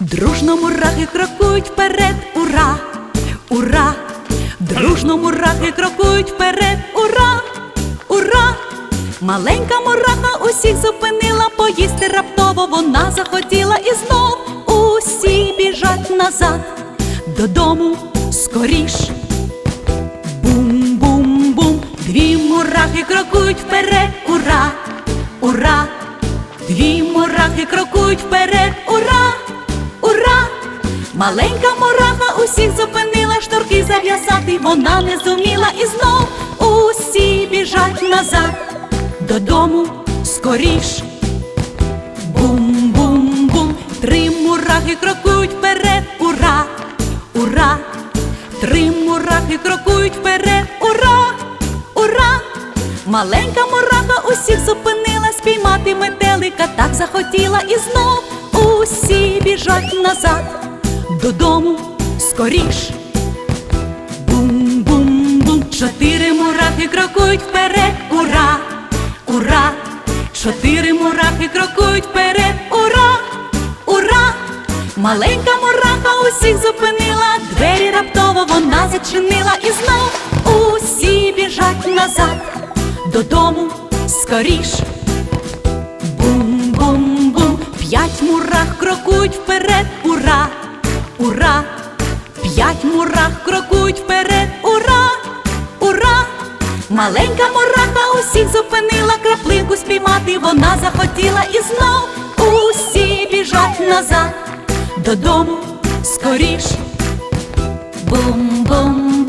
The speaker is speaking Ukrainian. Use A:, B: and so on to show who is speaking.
A: Дружно мурахи крокують вперед, ура, ура! Дружно мурахи крокують вперед, ура, ура! Маленька мураха усіх зупинила, поїсти раптово вона захотіла і знов усі біжать назад, додому скоріш. Бум-бум-бум, дві мурахи крокують вперед, ура, ура! Дві мурахи крокують вперед, ура! Маленька мураха усіх зупинила, шнурки зав'язати вона не зуміла. І знов усі біжать назад, додому скоріш. Бум-бум-бум, три мурахи крокують вперед, ура, ура! Три мурахи крокують вперед, ура, ура! Маленька мураха усіх зупинила, спіймати метелика так захотіла. І знов усі біжать назад, додому скоріш. Бум-бум-бум, чотири мурахи крокують вперед, ура, ура! Чотири мурахи крокують вперед, ура, ура! Маленька мураха усіх зупинила, двері раптово вона зачинила і знов усі біжать назад, додому скоріш. Бум-бум-бум, п'ять мурах крокують вперед, ура, ура! П'ять мурах крокують вперед, ура, ура! Маленька мураха усіх зупинила, краплинку спіймати вона захотіла і знов усі біжать назад, додому скоріш. Бум-бум,